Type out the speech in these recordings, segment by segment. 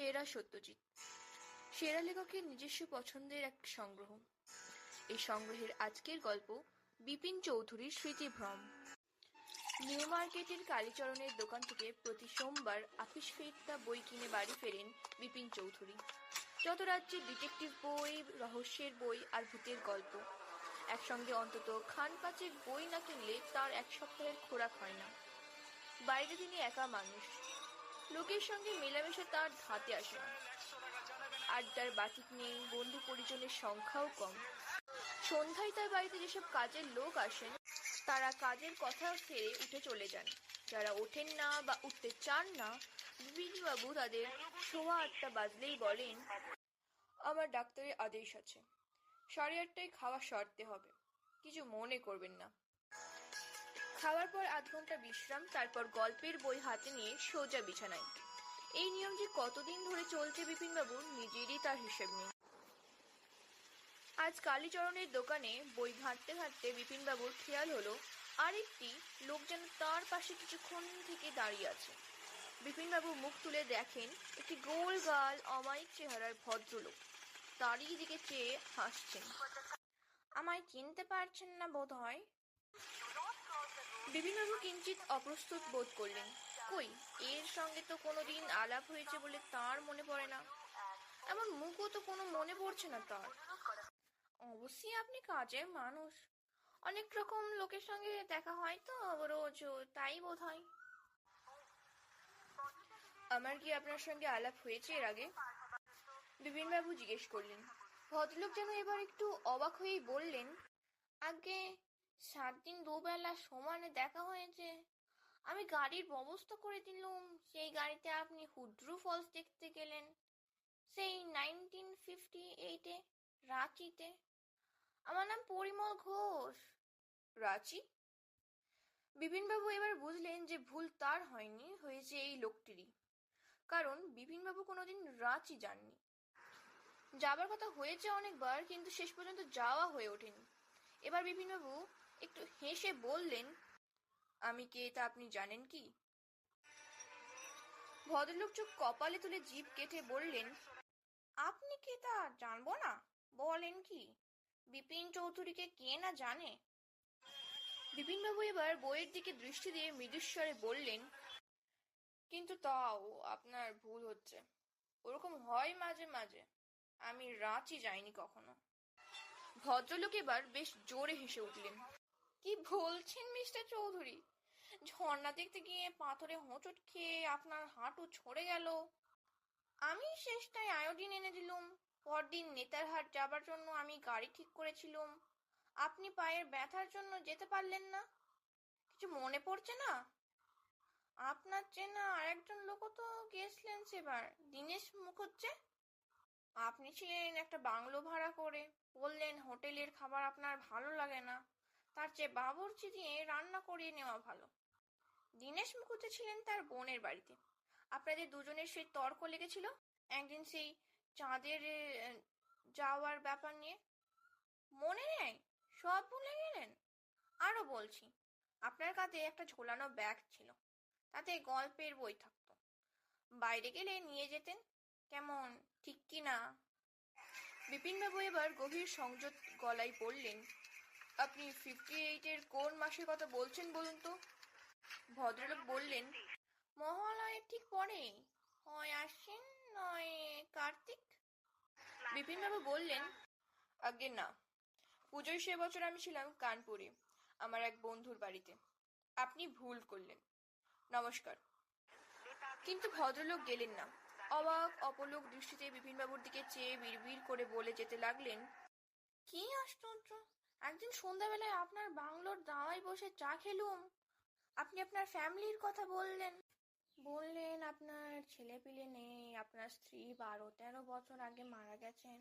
সেরা সত্যজিৎ। সেরা লেখকের নিজস্ব পছন্দের এক সংগ্রহ। এই সংগ্রহের আজকের গল্প বিপিন চৌধুরীর স্মৃতিভ্রম নিউ মার্কেটের কালীচরণের দোকান থেকে প্রতি সোমবার আপিস ফেরতা বই কিনে বাড়ি ফেরেন বিপিন চৌধুরী। যত রাজ্যে ডিটেকটিভ বই, রহস্যের বই আর ভূতের গল্প। একসঙ্গে অন্তত খান পাঁচের বই না কিনলে তার এক সপ্তাহের খোরাক হয় না। বাইরে তিনি একা মানুষ। লোকের সঙ্গে মেলামেশা তার ধাতে আসে না। আড্ডার বাতিক নেই, বন্ধু পরিজনের সংখ্যাও কম। সন্ধ্যায় তার বাড়িতে যেসব কাজের লোক আসেন, তারা কাজের কথা ছেড়ে উঠে চলে যান। যারা ওঠেন না বা উঠতে চান না বিপিনবাবু তাদের সোয়া আটটা বাজলেই বলেন, আমার ডাক্তারের আদেশ আছে। সাড়ে আটটায় খাওয়া সারতে হবে। কিছু মনে করবেন না। খাওয়ার পর আধ ঘণ্টা বিশ্রাম তারপর গল্পের বই হাতে নিয়ে সোজা বিছানায়। এই নিয়ম যে কতদিন ধরে চলছে বিপিনবাবুর নিজেরই তার হিসেব নেই। আজ কালীচরণের দোকানে বই ঘাঁটতে ঘাঁটতে বিপিনবাবুর খেয়াল হলো আরেকটি লোক যেন তার পাশে কিছুক্ষণ থেকে দাঁড়িয়ে আছে। বিপিনবাবু মুখ তুলে দেখেন একটি গোল গাল অমায়িক চেহারার ভদ্রলোক। তারই দিকে চেয়ে হাসছেন। আমায় চিনতে পারছেন না বোধ হয় বিপিনবাবু কিঞ্চিত অপ্রস্তুত বোধ করলেন। কই, এর সঙ্গে তো কোনোদিন আলাপ হয়েছে বলে তার মনে পড়ে না। এমন মুখও তো কোনো মনে পড়ছে না তার। অবশ্যই আপনি কাজের মানুষ। অনেক রকম লোকের সঙ্গে দেখা হয় তো রোজ, তাই বোধ হয় আমার কি আপনার সঙ্গে আলাপ হয়েছে এর আগে? বিপিনবাবু জিজ্ঞেস করলেন। ভদ্রলোক যেন এবার একটু অবাক হয়েই বললেন আগে সাত দিন দুবেলা সমানে দেখা হয়েছে। আমি গাড়ির ব্যবস্থা করে দিলুম। সেই গাড়িতে আপনি হুড্রু ফলস দেখতে গেলেন। সেই নাইনটিন ফিফটি এইটে রাঁচিতে। আমার নাম পরিমল ঘোষ। রাঁচি? বিপিনবাবু এবার বুঝলেন যে ভুল তার হয়নি হয়েছে এই লোকটিরই। কারণ বিপিনবাবু কোনোদিন রাঁচি যাননি। যাবার কথা হয়েছে অনেকবার কিন্তু শেষ পর্যন্ত যাওয়া হয়ে ওঠেনি। এবার বিপিনবাবু একটু হেসে বললেন, আমি কে তা আপনি জানেন কি? ভদ্রলোক চোখ কপালে তুলে জিভ কেটে বললেন, আপনি কে তা জানব না? বলেন কি? বিপিন চৌধুরীকে কে না জানে? বিপিনবাবু এবার বইয়ের দিকে দৃষ্টি দিয়ে মৃদুস্বরে বললেন, কিন্তু তাও আপনার ভুল হচ্ছে। ওরকম হয় মাঝে মাঝে। আমি রাঁচি যাইনি কখনো। ভদ্রলোক এবার বেশ জোরে হেসে উঠলেন। কি বলছেন মিস্টার চৌধুরী? ঝর্ণা দেখতে গিয়ে পাথরে হোঁচট খেয়ে আপনার হাঁটু ছড়ে গেল। আমি শেষটায় আয়োডিন এনে দিলুম। পরদিন নেতারহাট যাবার জন্য আমি গাড়ি ঠিক করেছিলুম। আপনি পায়ের ব্যথার জন্য যেতে পারলেন না। কিছু মনে পড়ছে না? আপনার চেনা আরেকজন লোকও তো গেছিলেন সেবার। দীনেশ মুখুজ্জে? আপনি ছিলেন একটা বাংলো ভাড়া করে। বললেন হোটেলের খাবার আপনার ভালো লাগে না। তার চেয়ে বাবুর্চি দিয়ে রান্না করিয়ে নেওয়া ভালো। দীনেশ মুখুজ্জে ছিলেন তার বোনের বাড়িতে। আপনাদের দুজনের সেই তর্ক লেগেছিল? একদিন সেই চাঁদের যাওয়ার ব্যাপার নিয়ে? মনে নেই? সব ভুলে গেলেন? আরও বলছি, আপনার কাছে একটা ঝোলানো ব্যাগ ছিল। তাতে গল্পের বই থাকতো। বাইরে গেলে নিয়ে যেতেন? কেমন? ঠিক কি না বিপিনবাবু এবার গভীর সংযত গলায় বললেন আপনি ফিফটি এইটের কোন মাসের কথা বলছেন বলুন তো? ভদ্রলোক বললেন মহালয়ের ঠিক পরে। হয় আশ্বিন নয় কার্তিক? বিপিনবাবু বললেন, আগে না। পুজোয় সে বছর আমি ছিলাম কানপুরে, আমার এক বন্ধুর বাড়িতে। আপনি ভুল করলেন। নমস্কার। কিন্তু ভদ্রলোক গেলেন না। অবাক, অপলোক দৃষ্টিতে বিপিনবাবুর দিকে চেয়ে বিড়বিড় করে বলে যেতে লাগলেন, কি আশ্চর্য! একদিন সন্ধ্যাবেলায় আপনার বাংলোর দাওয়ায় বসে চা খেলুম। আপনি আপনার ফ্যামিলির কথা বললেন। বললেন আপনার ছেলে পিলে নেই, আপনার স্ত্রী বারো তেরো বছর আগে মারা গেছেন।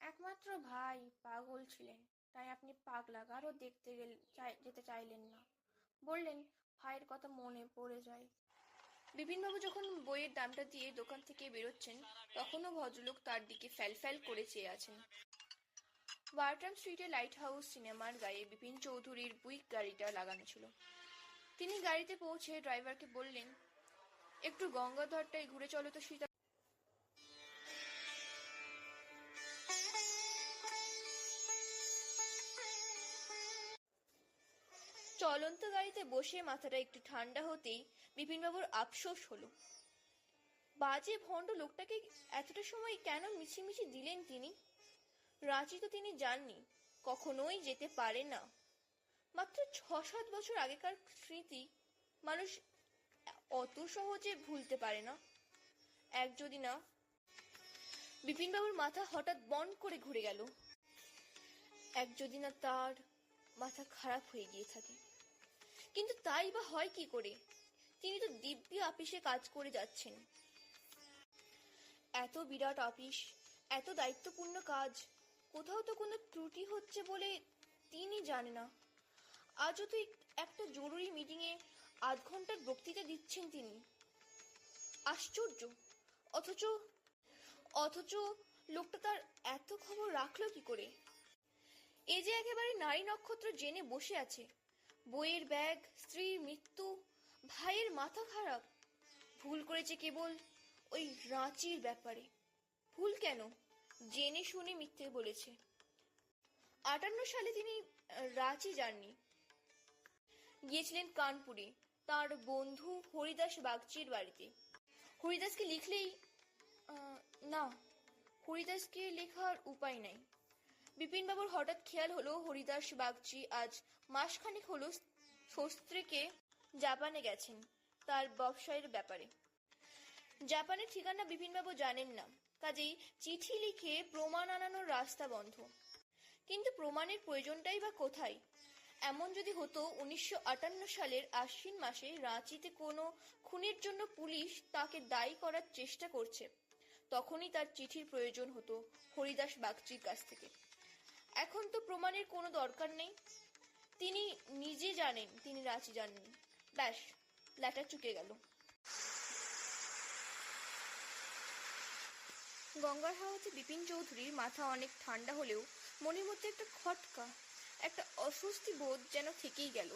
একমাত্র ভাই পাগল ছিলেন, তাই আপনি পাগলা কারও দেখতে গেলে যেতে চাইলেন না। বললেন, ভাইয়ের কথা মনে পড়ে যায়। বিপিনবাবু যখন বইয়ের দামটা দিয়ে দোকান থেকে বেরোচ্ছেন, তখনও ভদ্রলোক তার দিকে ফ্যাল ফ্যাল করে চেয়ে আছেন। ওয়ার্টন স্ট্রিটে লাইট হাউস সিনেমার গায়ে বিপিন চৌধুরীর বুইক গাড়িটা লাগানো ছিল। তিনি গাড়িতে পৌঁছে ড্রাইভারকে বললেন, একটু গঙ্গাধরটাই ঘুরে চলো তো সীতা চলন্ত গাড়িতে বসে মাথাটা একটু ঠান্ডা হতেই বিপিনবাবুর আফসোস হলো। বাজে ভণ্ড লোকটাকে এতটা সময় কেন মিছিমিছি দিলেন তিনি? রাঁচি তো তিনি যাননি, কখনোই যেতে পারে না। মাত্র ছ সাত বছর আগেকার স্মৃতি মানুষ অত সহজে ভুলতে পারে না। এক যদি না, বিপিনবাবুর মাথা হঠাৎ বন করে ঘুরে গেল। এক যদি না, তার মাথা খারাপ হয়ে গিয়ে থাকে। কিন্তু তাই বা হয় কি করে? তিনি তো দিব্যি আপিসে কাজ করে যাচ্ছেন। এত বিরাট অফিস এত দায়িত্বপূর্ণ কাজ কোথাও তো কোনো ত্রুটি হচ্ছে বলে তিনি জানে না। আজও তো একটা জরুরি মিটিংয়ে আধ ঘণ্টার বক্তৃতা দিচ্ছেন তিনি। আশ্চর্য। অথচ অথচ লোকটা তার এত খবর রাখল কি করে? এ যে একেবারে নারী নক্ষত্র জেনে বসে আছে। বইয়ের ব্যাগ স্ত্রীর মৃত্যু, ভাইয়ের মাথা খারাপ। ভুল করেছে কেবল ওই রাঁচির ব্যাপারে। ভুল কেন? জেনে শুনে মিথ্যে বলেছে। আটান্ন সালে তিনি রাঁচি যাননি। গিয়েছিলেন কানপুরে। তার বন্ধু হরিদাস বাগচির বাড়িতে। হরিদাসকে লিখলেই না, হরিদাসকে লেখার উপায় নাই। বিপিনবাবুর হঠাৎ খেয়াল হলো হরিদাস বাগচি আজ মাসখানেক হলো শস্ত্রীকে জাপানে গেছেন, তার ব্যবসায়ের ব্যাপারে। জাপানের ঠিকানা বিপিনবাবু জানেন না। কাজেই চিঠি লিখে প্রমাণ আনানোর রাস্তা বন্ধ। কিন্তু প্রমাণের প্রয়োজনটাই বা কোথায়? এমন যদি হতো উনিশশো আটান্ন সালের আশ্বিন মাসে রাঁচিতে কোনো খুনের জন্য পুলিশ তাকে দায়ী করার চেষ্টা করছে, তখনই তার চিঠির প্রয়োজন হতো হরিদাস বাগচির কাছ থেকে। এখন তো প্রমাণের কোনো দরকার নেই। তিনি নিজে জানেন, তিনি রাঁচি যাননি। ব্যাস ল্যাটার চুকে গেল। গঙ্গার হাওয়াতে বিপিন চৌধুরীর মাথা অনেক ঠান্ডা হলেও মনের মধ্যে একটা খটকা, একটা অস্বস্তি বোধ যেন থেকেই গেল।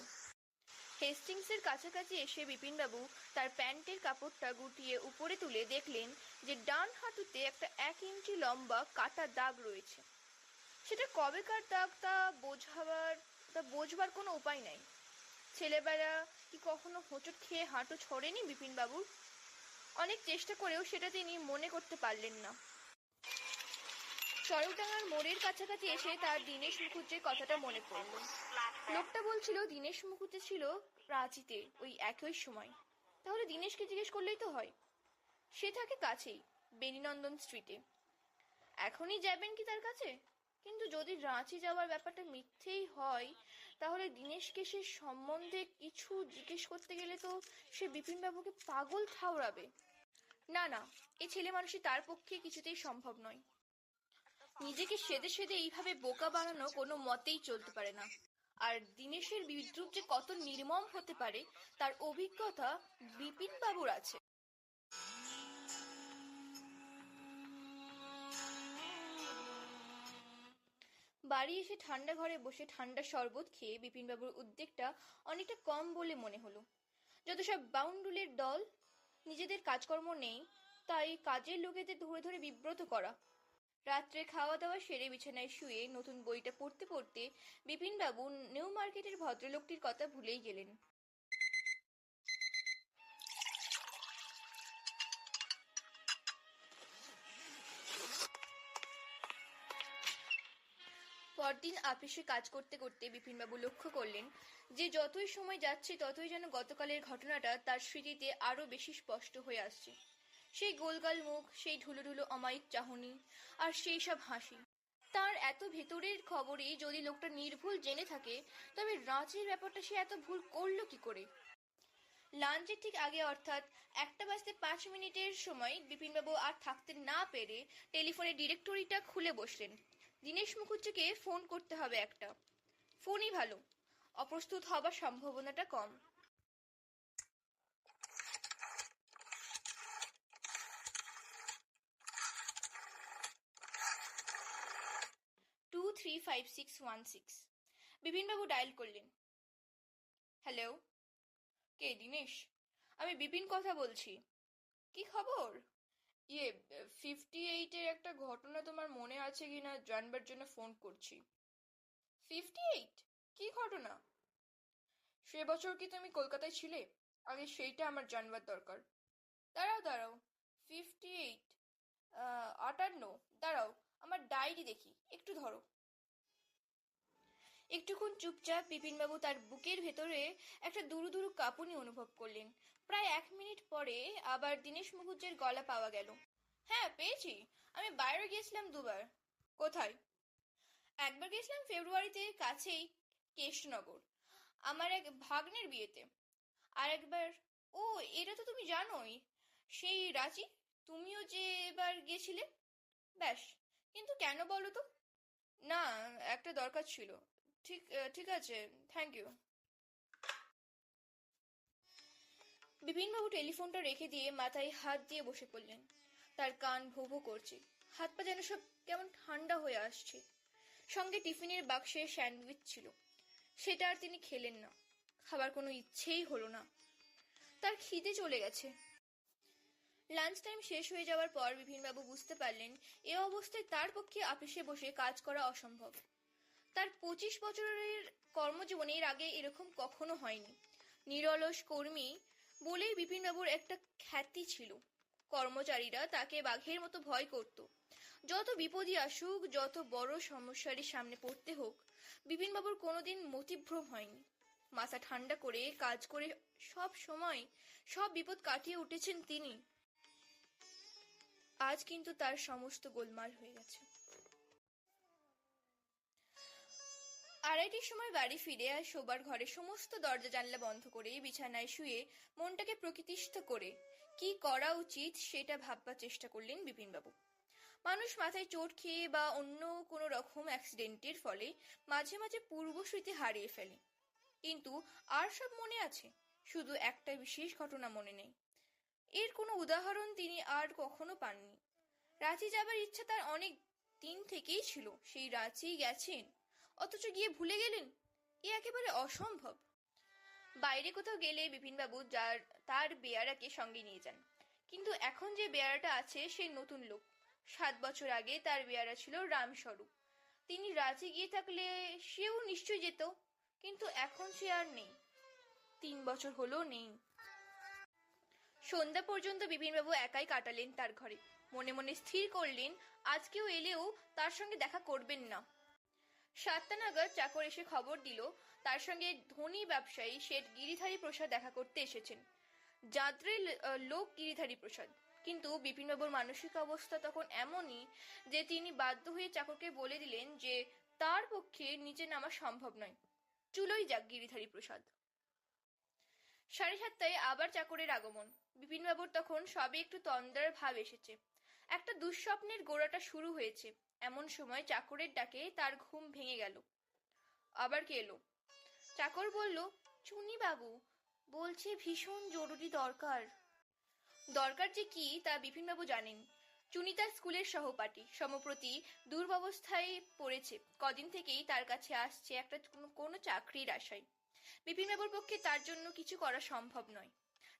হেস্টিংসের কাছাকাছি এসে বিপিনবাবু তার প্যান্টের কাপড়টা গুটিয়ে উপরে তুলে দেখলেন যে ডান হাঁটুতে একটা এক ইঞ্চি লম্বা কাটা দাগ রয়েছে। সেটা কবেকার দাগ তা বোঝাবার, তা বোঝবার কোনো উপায় নাই। ছেলেবেলা কি কখনো হোঁচট খেয়ে হাঁটু ছড়েনি বিপিনবাবুর অনেক চেষ্টা করেও সেটা তিনি মনে করতে পারলেন না। সড়কডাঙ্গার মোড়ের কাছাকাছি এসে তার দীনেশ মুখুজ্জের কথাটা মনে পড়ল। লোকটা বলছিল, দীনেশ মুখুজ্জে ছিল রাঁচিতে ওই একই সময়। তাহলে দীনেশকে জিজ্ঞেস করলেই তো হয়। সে থাকে কাছেই, বেনিনন্দন স্ট্রিটে। এখনই যাবেন কি তার কাছে? কিন্তু যদি রাঁচি যাওয়ার ব্যাপারটা মিথ্যেই হয়, তাহলে দীনেশকে সে সম্বন্ধে কিছু জিজ্ঞেস করতে গেলে তো সে বিপিনবাবুকে পাগল ঠাউরাবে না না, এ ছেলে মানুষই তার পক্ষে কিছুতেই সম্ভব নয়। নিজেকে সেদে সেদে এইভাবে বোকা বানানো কোনো মতেই চলতে পারে না। আর দিনেশের বিদ্রুপ যে কত নির্মম হতে পারে, তার অভিজ্ঞতা বিপিন বাবুর আছে। বাড়ি এসে ঠান্ডা ঘরে বসে ঠান্ডা শরবত খেয়ে বিপিনবাবুর উদ্বেগটা অনেকটা কম বলে মনে হলো। যত সব বাউন্ডুলের দল, নিজেদের কাজকর্ম নেই, তাই কাজের লোকেদের ধরে ধরে বিব্রত করা রাত্রে খাওয়া দাওয়া সেরে বিছানায় শুয়ে নতুন বইটা পড়তে পড়তে বিপিনবাবু নিউ মার্কেটের ভদ্রলোকটির কথা ভুলেই গেলেন। পরদিন আপিসে কাজ করতে করতে বিপিনবাবু লক্ষ্য করলেন যে যতই সময় যাচ্ছে ততই যেন গতকালের ঘটনাটা তার স্মৃতিতে আরও বেশি স্পষ্ট হয়ে আসছে। সেই গোলগাল মুখ, সেই ঢুলো ঢুলো অমায়িক চাহনি, আর সেই সব হাসি। তার এত ভেতরের খবরই যদি লোকটা নির্ভুল জেনে থাকে, তবে রাঁচির ব্যাপারটা সে এত ভুল করল কি করে? লাঞ্চের ঠিক আগে অর্থাৎ একটা বাজতে পাঁচ মিনিটের সময় বিপিনবাবু আর থাকতে না পেরে টেলিফোনে ডিরেক্টরিটা খুলে বসলেন। দীনেশ মুখুজ্জিকে ফোন করতে হবে একটা। ফোনই ভালো। অপ্রস্তুত হবার সম্ভাবনাটা কম। Three five six one six বিপিনবাবু dial করলেন। হ্যালো কে, দিনেশ? আমি বিপিন কথা বলছি। কি খবর? ইয়ে ফিফটি এইটের একটা ঘটনা তোমার মনে আছে কিনা জানবার জন্য ফোন করছি। ফিফটি এইট কি ঘটনা? সে বছর কি তুমি কলকাতায় ছিলে? আগে সেইটা আমার জানবার দরকার। দাঁড়াও দাঁড়াও। ফিফটি এইট আটান্ন। দাঁড়াও, আমার ডায়েরি দেখি। একটু ধরো। একটুক্ষণ চুপচাপ বিপিনবাবু তার বুকের ভেতরে একটা দুরু দুরু কাঁপুনি অনুভব করলেন। প্রায় এক মিনিট পরে আবার দীনেশ মুখুজ্জের গলা পাওয়া গেল। হ্যাঁ পেয়েছি। আমি বাইরে গিয়েছিলাম দুবার। কোথায়? একবার গেছিলাম ফেব্রুয়ারিতে কাছেই কেষ্টনগর আমার এক ভাগ্নের বিয়েতে। আর একবার, ও, এটা তো তুমি জানোই, সেই রাঁচি, তুমিও যে এবার গেছিলে ব্যাস, কিন্তু কেন বলো তো? না, একটা দরকার ছিল। ঠিক ঠিক আছে থ্যাংক ইউ বিপিনবাবু টেলিফোনটা রেখে দিয়ে মাথায় হাত দিয়ে বসে পড়লেন। তার কান ভো ভো করছে। হাত পা যেন সব কেমন ঠান্ডা হয়ে আসছে। সঙ্গে টিফিনের বাক্সে স্যান্ডউইচ ছিল। সেটা আর তিনি খেলেন না। খাবার কোনো ইচ্ছেই হলো না। তার খিদে চলে গেছে। লাঞ্চ টাইম শেষ হয়ে যাওয়ার পর বিপিনবাবু বুঝতে পারলেন, এ অবস্থায় তার পক্ষে আপিসে বসে কাজ করা অসম্ভব। তার পঁচিশ বছরের কর্মজীবনে এর আগে এরকম কখনো হয়নি। নিরলস কর্মী বলেই বিপিনবাবুর একটা খ্যাতি ছিল। কর্মচারীরা তাকে বাঘের মতো ভয় করত। যত বিপদই আসুক, যত বড় সমস্যারই সামনে পড়তে হোক, বিপিনবাবুর কোনোদিন মতিভ্রম হয়নি। মাথা ঠান্ডা করে কাজ করে সব সময় সব বিপদ কাটিয়ে উঠেছেন তিনি। আজ কিন্তু তার সমস্ত গোলমাল হয়ে গেছে। আড়াইটির সময় বাড়ি ফিরে আর শোবার ঘরে সমস্ত দরজা জানলা বন্ধ করে বিছানায় শুয়ে মনটাকে প্রকৃতিস্থ করে কি করা উচিত সেটা ভাববার চেষ্টা করলেন বিপিনবাবু। মানুষ মাথায় চোট খেয়ে বা অন্য কোনো রকম অ্যাক্সিডেন্টের ফলে মাঝে মাঝে পূর্বস্মৃতি হারিয়ে ফেলে। কিন্তু আর সব মনে আছে? শুধু একটা বিশেষ ঘটনা মনে নেই। এর কোনো উদাহরণ তিনি আর কখনো পাননি। রাঁচি যাবার ইচ্ছা তার অনেক দিন থেকেই ছিল। সেই রাঁচি গেছেন? অথচ গিয়ে ভুলে গেলেন? এ একেবারে অসম্ভব। বাইরে কোথাও গেলে বিপিনবাবু যার, তার বেয়ারাকে সঙ্গে নিয়ে যান। কিন্তু এখন যে বেয়ারাটা আছে, সে নতুন লোক। সাত বছর আগে তার বেয়ারা ছিল রামস্বরূপ। তিনি রাজি গিয়ে থাকলে সেও নিশ্চয় যেত, কিন্তু এখন সে আর নেই। তিন বছর হলো নেই। সন্ধ্যা পর্যন্ত বিপিনবাবু একাই কাটালেন তার ঘরে। মনে মনে স্থির করলেন, আজকেও এলেও তার সঙ্গে দেখা করবেন না। সাতটা নাগাদ চাকর এসে খবর দিল, তার সঙ্গে ধনী ব্যবসায়ী শেঠ গিরিধারী প্রসাদ দেখা করতে এসেছেন। যাত্রীর লোক গিরিধারী প্রসাদ। কিন্তু বিপিনবাবুর মানসিক অবস্থা তখন এমনই যে তিনি বাধ্য হয়ে চাকরকে বলে দিলেন যে তার পক্ষে নিচে নামা সম্ভব নয়। চুলোই যাক গিরিধারী প্রসাদ। সাড়ে সাতটায় আবার চাকরের আগমন। বিপিনবাবুর তখন সবে একটু তন্দ্রার ভাব এসেছে। একটা দুঃস্বপ্নের গোড়াটা শুরু হয়েছে। এমন সময় চাকরের ডাকে তার ঘুম ভেঙে গেল। আবার কে এলো? চাকর বলল, চুনি বাবু, বলছে ভীষণ জরুরি দরকার। দরকার যে কি তা বিপিনবাবু জানেন। চুনি তার স্কুলের সহপাঠী, সমপ্রতি দুর্ব্যবস্থায় পড়েছে। কদিন থেকেই তার কাছে আসছে একটা কোনো- চাকরির আশায়। বিপিনবাবুর পক্ষে তার জন্য কিছু করা সম্ভব নয়।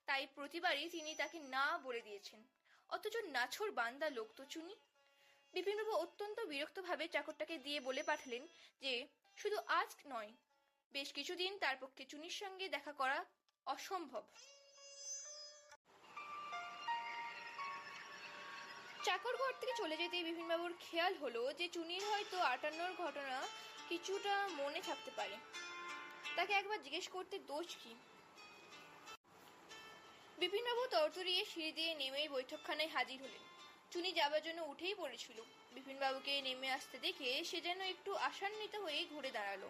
তাই প্রতিবারই তিনি তাকে না বলে দিয়েছেন। অথচ নাছর বান্দা লোক তো চুনি। বিপিনবাবু অত্যন্ত বিরক্তভাবে চাকরটাকে দিয়ে বলে পাঠালেন যে, শুধু আজ নয়, বেশ কিছুদিন তার পক্ষে চুনির সঙ্গে দেখা করা অসম্ভব। চাকর ঘর থেকে চলে যেতে বিপিনবাবুর খেয়াল হলো যে চুনির হয়তো আটান্নর ঘটনা কিছুটা মনে থাকতে পারে। তাকে একবার জিজ্ঞেস করতে দোষ কি? বিপিনবাবু তরতরিয়ে সিঁড়ি দিয়ে নেমেই বৈঠকখানায় হাজির হলেন। চুনি যাবার জন্য উঠেই পড়েছিল। বিপিনবাবুকে নেমে আসতে দেখে সে যেন একটু আশান্বিত হয়ে ঘুরে দাঁড়াল।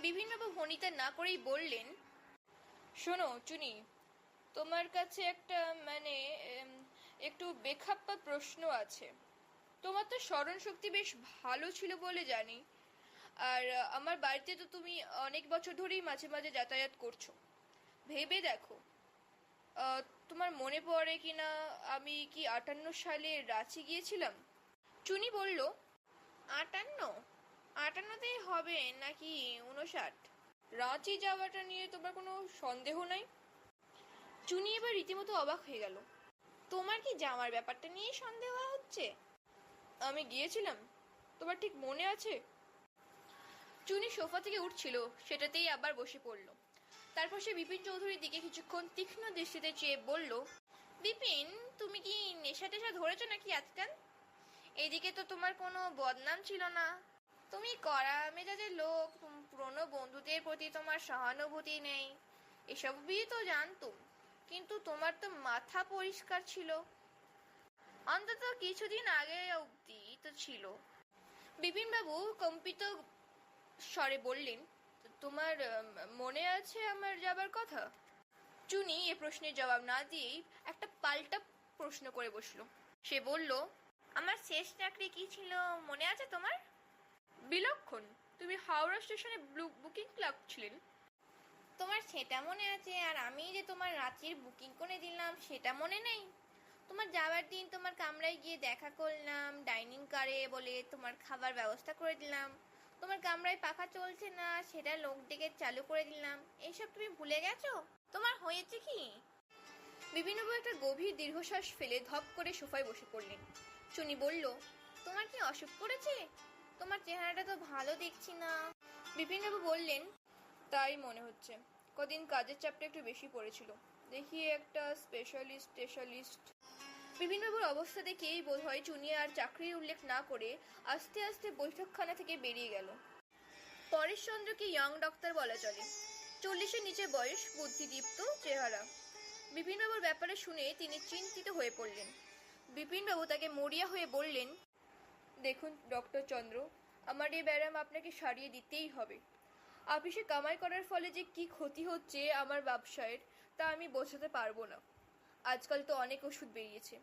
বিপিনবাবু ভনিতা না করেই বললেন, শোনো চুনি, তোমার কাছে একটা মানে একটু বেখাপ্পা প্রশ্ন আছে। তোমার তো স্মরণ শক্তি বেশ ভালো ছিল বলে জানি। আর আমার বাড়িতে তো তুমি অনেক বছর ধরেই মাঝে মাঝে যাতায়াত করছ। ভেবে দেখো তোমার মনে পড়ে কিনা আমি কি আটান্ন সালে রাঁচি গিয়েছিলাম? চুনি বলল, আটান্ন? আটান্নতেই হবে নাকি উনষাট রাঁচি যাওয়াটা নিয়ে তোমার কোনো সন্দেহ নাই? চুনি এবার রীতিমতো অবাক হয়ে গেল। তোমার কি জামার ব্যাপারটা নিয়ে সন্দেহ হচ্ছে? আমি গিয়েছিলাম। তোমার ঠিক মনে আছে? চুনি সোফা থেকে উঠছিল, সেটাতেই আবার বসে পড়ল। তারপর সে বিপিন চৌধুরীর দিকে কিছুক্ষণ তীক্ষ্ণ দৃষ্টিতে চেয়ে বলল, বিপিন, তুমি কি নেশা টেশা ধরেছো নাকি আজকাল? এদিকে তো তোমার কোনো বদনাম ছিল না। তুমি কড়া মেজাজের লোক পুরনো বন্ধুদের প্রতি তোমার সহানুভূতি নেই। এসবই তো জানতুম, কিন্তু তোমার তো মাথা পরিষ্কার ছিল। অন্তত কিছুদিন আগে অবধি তো ছিল। বিপিনবাবু কম্পিত স্বরে বললেন তোমার মনে আছে আমার যাবার কথা? চুনি এ প্রশ্নের জবাব না দিয়েই একটা পাল্টা প্রশ্ন করে বসল। সে বলল, আমার শেষ চাকরি কি ছিল মনে আছে তোমার? বিলক্ষণ, তুমি হাওড়া স্টেশনে বুকিং ক্লার্ক ছিলেন। তোমার সেটা মনে আছে আর আমি যে তোমার রাঁচির বুকিং করে দিলাম সেটা মনে নেই। তোমার যাওয়ার দিন তোমার কামরায় গিয়ে দেখা করলাম, ডাইনিং কারে বলে তোমার খাবার ব্যবস্থা করে দিলাম। তোমার কামরায় পাখা চলছে না, সেটা লোক ডেকে চালু করে দিলাম। এইসব তুমি ভুলে গেছো? তোমার হয়েছে কি? বিপিনবাবু একটা গভীর দীর্ঘশ্বাস ফেলে ধপ করে সোফায় বসে পড়লেন। চুনি বলল, তোমার কি অসুখ করেছে তোমার চেহারাটা তো ভালো দেখছি না। বিপিনবাবু বললেন, তাই মনে হচ্ছে। কদিন কাজের চাপটা একটু বেশি পড়েছিল। দেখি একটা স্পেশালিস্ট স্পেশালিস্ট বিপিনবাবুর অবস্থা দেখেই বোধ হয় চুনি আর চাকরির উল্লেখ না করে আস্তে আস্তে বৈঠকখানা থেকে বেরিয়ে গেল। পরেশচন্দ্রকে ইয়ং ডক্টর বলা চলে। চল্লিশের নিচে বয়স, বুদ্ধিদীপ্ত চেহারা। বিপিনবাবুর ব্যাপারে শুনে তিনি চিন্তিত হয়ে পড়লেন। বিপিনবাবু তাকে মরিয়া হয়ে বললেন, দেখুন, ডক্টর চন্দ্র, আমার এই ব্যায়াম আপনাকে সারিয়ে দিতেই হবে। অফিসে কামাই করার ফলে যে কি ক্ষতি হচ্ছে আমার ব্যবসায়ের, তা আমি বোঝাতে পারব না। আজকাল তো অনেক ওষুধ বেরিয়েছে।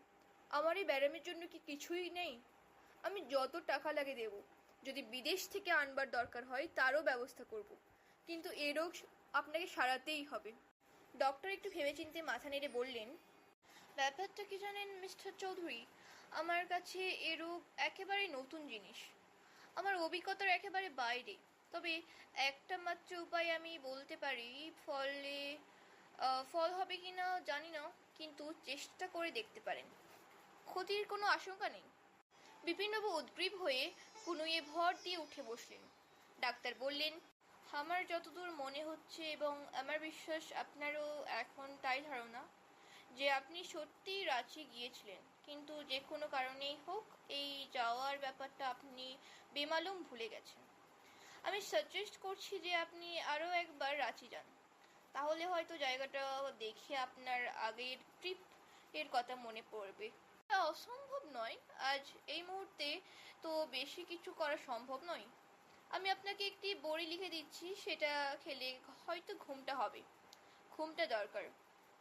আমার এই ব্যায়ামের জন্য কি কিছুই নেই? আমি যত টাকা লাগে দেব। যদি বিদেশ থেকে আনবার দরকার হয়, তারও ব্যবস্থা করব। কিন্তু এ রোগ আপনাকে সারাতেই হবে। ডক্টর একটু ভেবেচিন্তে মাথা নেড়ে বললেন, ব্যাপারটা কি জানেন, মিস্টার চৌধুরী? আমার কাছে এ রোগ একেবারে নতুন জিনিস। আমার অভিজ্ঞতার একেবারে বাইরে। তবে একটা মাত্র উপায় আমি বলতে পারি, ফলে ফল হবে কি না জানি না। কিন্তু চেষ্টা করে দেখতে পারেন। ক্ষতির কোনো আশঙ্কা নেই। বিপিনবাবু উদ্গ্রীব হয়ে কুনুয়ে ভর দিয়ে উঠে বসলেন। ডাক্তার বললেন, আমার যতদূর মনে হচ্ছে এবং আমার বিশ্বাস আপনারও এখন তাই ধারণা যে আপনি সত্যিই রাঁচি গিয়েছিলেন। কিন্তু যে কোনো কারণেই হোক, এই যাওয়ার ব্যাপারটা আপনি বেমালুম ভুলে গেছেন। আমি সাজেস্ট করছি যে আপনি আরও একবার রাঁচি যান। তাহলে হয়তো জায়গাটা দেখে আপনার আগের ট্রিপ এর কথা মনে পড়বে। অসম্ভব নয়। আজ এই মুহূর্তে তো বেশি কিছু করা সম্ভব নয়। আমি আপনাকে একটি বড়ি লিখে দিচ্ছি, সেটা খেলে হয়তো ঘুমটা হবে। ঘুমটা দরকার।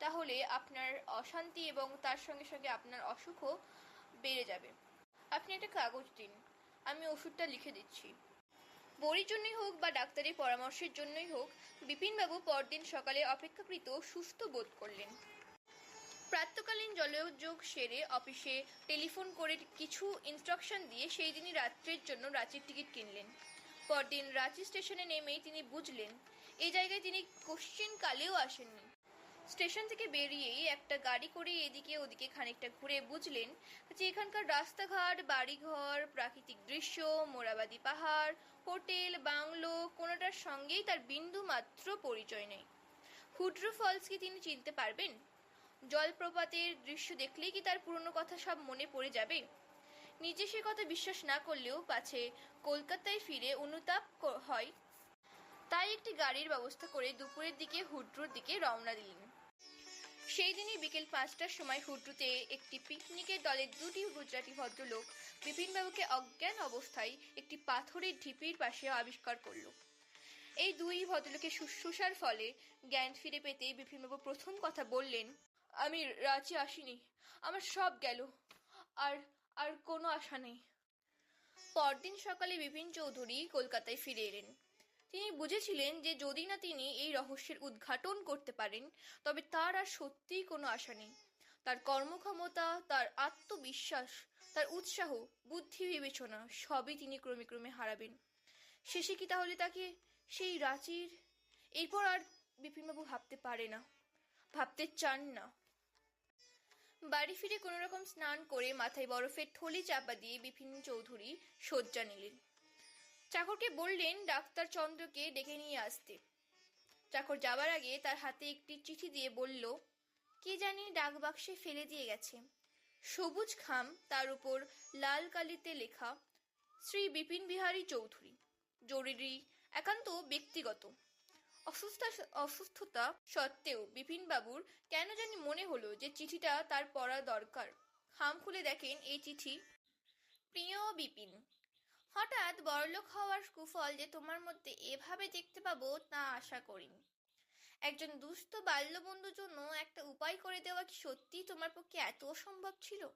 তাহলে আপনার অশান্তি এবং তার সঙ্গে সঙ্গে আপনার অসুখও বেড়ে যাবে। আপনি একটা কাগজ দিন। আমি ওষুধটা লিখে দিচ্ছি। বড়ির জন্যই হোক বা ডাক্তারের পরামর্শের জন্যই হোক, বিপিনবাবু পরদিন সকালে অপেক্ষাকৃত সুস্থ বোধ করলেন। প্রাতকালীন জলযোগ সেরে অফিসে টেলিফোন করে কিছু ইনস্ট্রাকশন দিয়ে সেই দিনই রাত্রের জন্য রাঁচির টিকিট কিনলেন। পরদিন রাঁচি স্টেশনে নেমেই তিনি বুঝলেন এই জায়গায় তিনি কোশ্চিন কালেও আসেননি। স্টেশন থেকে বেরিয়েই একটা গাড়ি করে এদিকে ওদিকে খানিকটা ঘুরে বুঝলেন যে এখানকার রাস্তাঘাট, বাড়িঘর, প্রাকৃতিক দৃশ্য, মোরাবাদি পাহাড়, হোটেল, বাংলো, কোনোটার সঙ্গেই তার বিন্দু মাত্র পরিচয় নেই। হুড্রো ফলস কি তিনি চিনতে পারবেন? জলপ্রপাতের দৃশ্য দেখলেই কি তার পুরনো কথা সব মনে পড়ে যাবে? নিজে সে কথা বিশ্বাস না করলেও পাছে কলকাতায় ফিরে অনুতাপ হয়। তাই একটি গাড়ির ব্যবস্থা করে দুপুরের দিকে হুড্রোর দিকে রওনা দিলেন। সেই দিনই বিকেল পাঁচটার সময় হুড্রুতে একটি পিকনিকের দলের দুটি গুজরাটি ভদ্রলোক বিপিনবাবুকে অজ্ঞান অবস্থায় একটি পাথরের ঢিপির পাশে আবিষ্কার করল। এই দুই ভদ্রলোকের শুশ্রূষার ফলে জ্ঞান ফিরে পেতে বিপিনবাবু প্রথম কথা বললেন, আমি রাঁচি আসিনি, আমার সব গেল, আর আর কোনো আশা নেই। পরদিন সকালে বিপিন চৌধুরী কলকাতায় ফিরে এলেন। তিনি বুঝেছিলেন যে যদি না তিনি এই রহস্যের উদ্ঘাটন করতে পারেন, তবে তার আর সত্যিই কোনো আশা নেই। তার কর্মক্ষমতা, তার আত্মবিশ্বাস, তার উৎসাহ, বুদ্ধি বিবেচনা সবই তিনি ক্রমে ক্রমে হারাবেন। শেষে কি তাহলে তাকে সেই রাঁচির? এরপর আর বিপিনবাবু ভাবতে পারে না, ভাবতে চান না। বাড়ি ফিরে কোনো রকম স্নান করে মাথায় বরফের থলি চাপা দিয়ে বিপিন চৌধুরী শয্যা নিলেন। চাকরকে বললেন, ডাক্তার চন্দ্রকে ডেকে নিয়ে আসতে। চাকর যাবার আগে তার হাতে একটি চিঠি দিয়ে বলল, কে জানি ডাক বাক্সে ফেলে দিয়ে গেছে? সবুজ খাম, তার উপর লাল কালিতে লেখা, শ্রী বিপিন বিহারী চৌধুরী, জরুরি, একান্ত ব্যক্তিগত। অসুস্থতা অসুস্থতা সত্ত্বেও বিপিনবাবুর কেন জানি মনে হলো যে চিঠিটা তার পড়া দরকার। খাম খুলে দেখেন এই চিঠি, প্রিয় বিপিন হঠাৎ বড়লোক হওয়ার কুফল যে তোমার মধ্যে এভাবে দেখতে পাবো তা আশা করিনি। একজন দুস্থ বাল্যবন্ধুর জন্য একটা উপায় করে দেওয়া কি সত্যিই তোমার পক্ষে এত অসম্ভব ছিল?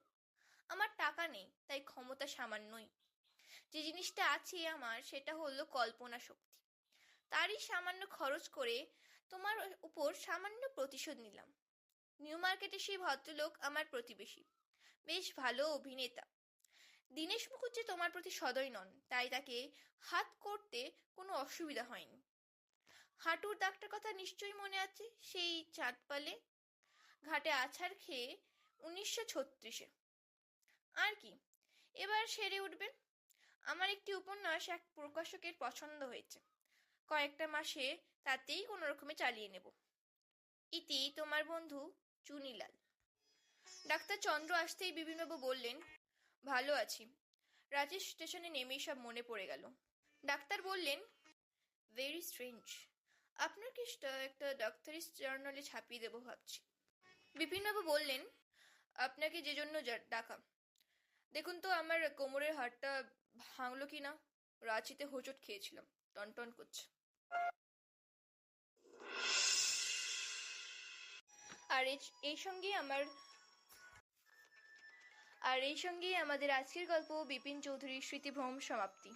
আমার টাকা নেই, তাই ক্ষমতা সামান্যই। যে জিনিসটা আছে আমার, সেটা হলো কল্পনা শক্তি। তারই সামান্য খরচ করে তোমার উপর সামান্য প্রতিশোধ নিলাম। নিউ মার্কেটে সেই ভদ্রলোক আমার প্রতিবেশী। বেশ ভালো অভিনেতা। দীনেশ মুখুজ্জি তোমার প্রতি সদয় নন, তাই তাকে হাত করতে কোনো অসুবিধা হয়নি। হাঁটুর দাগটার কথা নিশ্চয়ই মনে আছে সেই চাঁদপালে ঘাটে আছাড় খেয়ে উনিশশো ছত্রিশে। আর কি, এবার সেরে উঠবে আমার একটি উপন্যাস এক প্রকাশকের পছন্দ হয়েছে। কয়েকটা মাসে তাতেই কোনো রকমে চালিয়ে নেব। ইতি তোমার বন্ধু চুনিলাল। ডাক্তার চন্দ্র আসতেই বিপিনবাবু বললেন ভালো আছি। রাজেশ স্টেশনে নেমেই সব মনে পড়ে গেল। ডাক্তার বললেন ভেরি স্ট্রেঞ্জ আপনার কেসটা একটা ডাক্তারি জার্নালে ছাপিয়ে দেবো ভাবছি। বিপিনবাবু বললেন, আপনাকে যে জন্য ডাকা। দেখুন তো, আমার কোমরের হাড়টা ভাঙলো কি না? রাঁচিতে হোঁচট খেয়েছিলাম, টনটন করছে। আর এই- সঙ্গেই আমার আর এই সঙ্গেই আমাদের আজকের গল্প বিপিন চৌধুরীর স্মৃতিভ্রম সমাপ্তি।